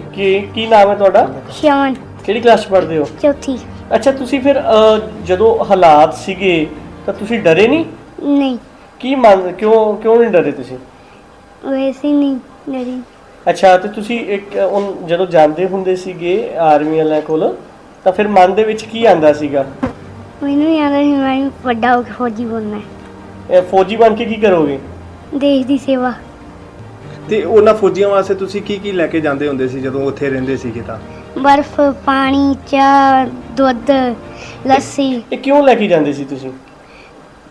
ਕੀ ਕੀ ਨਾਮ ਹੈ ਤੁਹਾਡਾ? ਸ਼ਮਨ ਕਿਹੜੀ ਕਲਾਸ ਪੜ੍ਹਦੇ ਹੋ? ਚੌਥੀ। ਅੱਛਾ ਤੁਸੀਂ ਫਿਰ ਅਹ, ਜਦੋਂ ਹਾਲਾਤ ਸੀਗੇ ਤਾਂ ਤੁਸੀਂ ਡਰੇ ਨਹੀਂ? ਨਹੀਂ। ਕੀ ਮੰਨ ਕਿਉਂ ਕਿਉਂ ਨਹੀਂ ਡਰੇ ਤੁਸੀਂ? ਵੈਸੇ ਨਹੀਂ ਡਰੀ। ਅੱਛਾ ਤੇ ਤੁਸੀਂ ਇੱਕ ਅਹ, ਉਨ- ਜਦੋਂ ਜਾਂਦੇ ਹੁੰਦੇ ਸੀਗੇ ਆਰਮੀ ਵਾਲਿਆਂ ਕੋਲ ਤਾਂ ਫਿਰ ਮਨ ਦੇ ਵਿੱਚ ਕੀ ਆਂਦਾ ਸੀਗਾ? ਮੈਨੂੰ ਯਾਦ ਹੈ ਮੈਂ ਵੱਡਾ ਹੋ ਕੇ ਫੌਜੀ ਬਣਨਾ ਹੈ। ਇਹ ਫੌਜੀ ਬਣ ਕੇ ਕੀ ਕਰੋਗੇ? ਦੇਸ਼ ਦੀ ਸੇਵਾ। ਤੇ ਉਹਨਾਂ ਫੌਜੀਆਂ ਵਾਸਤੇ ਤੁਸੀਂ ਕੀ ਕੀ ਲੈ ਕੇ ਜਾਂਦੇ ਹੁੰਦੇ ਸੀ ਜਦੋਂ ਉੱਥੇ ਰਹਿੰਦੇ ਸੀਗੇ ਤਾਂ? ਬਰਫ਼ ਪਾਣੀ ਚਾਹ ਦੁੱਧ ਲੱਸੀ। ਇਹ ਕਿਉਂ ਲੈ ਕੇ ਜਾਂਦੇ ਸੀ ਤੁਸੀਂ?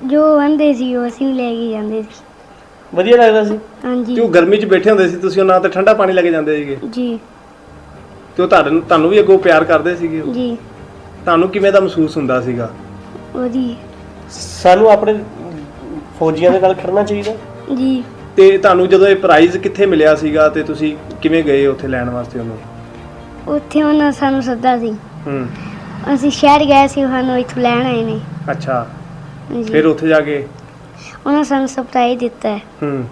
ਜੋ ਆਂਦੇ ਸੀ ਉਹ ਅਸੀਂ ਲੈ ਕੇ ਜਾਂਦੇ ਸੀ। ਵਧੀਆ ਲੱਗਦਾ ਸੀ? ਤੇ ਹਾਂਜੀ ਉਹ ਗਰਮੀ 'ਚ ਬੈਠੇ ਹੁੰਦੇ ਸੀ ਤੁਸੀਂ ਉਹਨਾਂ ਤੇ ਠੰਡਾ ਪਾਣੀ ਲੈ ਕੇ ਜਾਂਦੇ ਸੀਗੇ? ਜੀ। ਤੇ ਉਹ ਤੁਹਾਨੂੰ ਤੁਹਾਨੂੰ ਵੀ ਅੱਗੋਂ ਪਿਆਰ ਕਰਦੇ ਸੀਗੇ ਉਹ? ਜੀ। ਤੁਹਾਨੂੰ ਕਿਵੇਂ ਦਾ ਮਹਿਸੂਸ ਹੁੰਦਾ ਸੀਗਾ? ਉਹਦੀ ਸਾਨੂੰ ਆਪਣੇ ਫੌਜੀਆਂ ਦੇ ਨਾਲ ਖੜਨਾ ਚਾਹੀਦਾ? ਜੀ। ਤੇ ਤੁਹਾਨੂੰ ਜਦੋਂ ਇਹ ਪ੍ਰਾਈਜ਼ ਕਿੱਥੇ ਮਿਲਿਆ ਸੀਗਾ ਤੇ ਤੁਸੀਂ ਕਿਵੇਂ ਗਏ ਉੱਥੇ ਲੈਣ ਵਾਸਤੇ ਉਹਨੂੰ? ਉੱਥੇ ਉਹਨਾਂ ਸਾਨੂੰ ਸੱਦਾ ਸੀ। ਹੂੰ। ਅਸੀਂ ਸ਼ਹਿਰ ਗਏ ਸੀ ਸਾਨੂੰ ਇੱਥੋਂ ਲੈਣ ਆਏ ਨੇ। ਅੱਛਾ। ਜੀ ਫਿਰ ਉੱਥੇ ਜਾ ਕੇ? ਉਹਨਾਂ ਸਾਨੂੰ ਸਰਪ੍ਰਾਈਜ਼ ਦਿੱਤਾ ਹੈ। ਹੂੰ।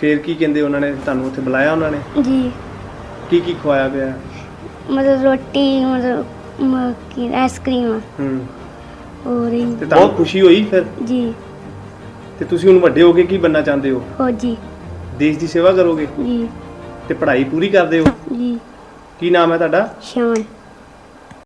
ਫਿਰ ਕੀ ਕਹਿੰਦੇ ਉਹਨਾਂ ਨੇ? ਤੁਹਾਨੂੰ ਉੱਥੇ ਬੁਲਾਇਆ ਉਹਨਾਂ ਨੇ? ਜੀ। ਕੀ ਕੀ ਖਵਾਇਆ ਪਿਆ? ਮਤਲਬ ਰੋਟੀ ਮਤਲਬ ਮ- ਕੀ ਆਈਸਕ੍ਰੀਮ ਹੂੰ। ਹੋਰ ਹੀ ਤੇ ਤੁਹਾਨੂੰ ਖੁਸ਼ੀ ਹੋਈ ਫਿਰ? ਜੀ। ਤੇ ਤੁਸੀਂ ਹੁਣ ਵੱਡੇ ਹੋ ਕੇ ਕੀ ਬੰਨਾ ਚਾਹੁੰਦੇ ਹੋ? ਫੌਜੀ। ਦੇਸ਼ ਦੀ ਸੇਵਾ ਕਰੋਗੇ? ਜੀ। ਤੇ ਪੜ੍ਹਾਈ ਪੂਰੀ ਕਰਦੇ ਹੋ? ਜੀ। ਕੀ ਨਾਮ ਹੈ ਤੁਹਾਡਾ? ਸ਼ਾਨ।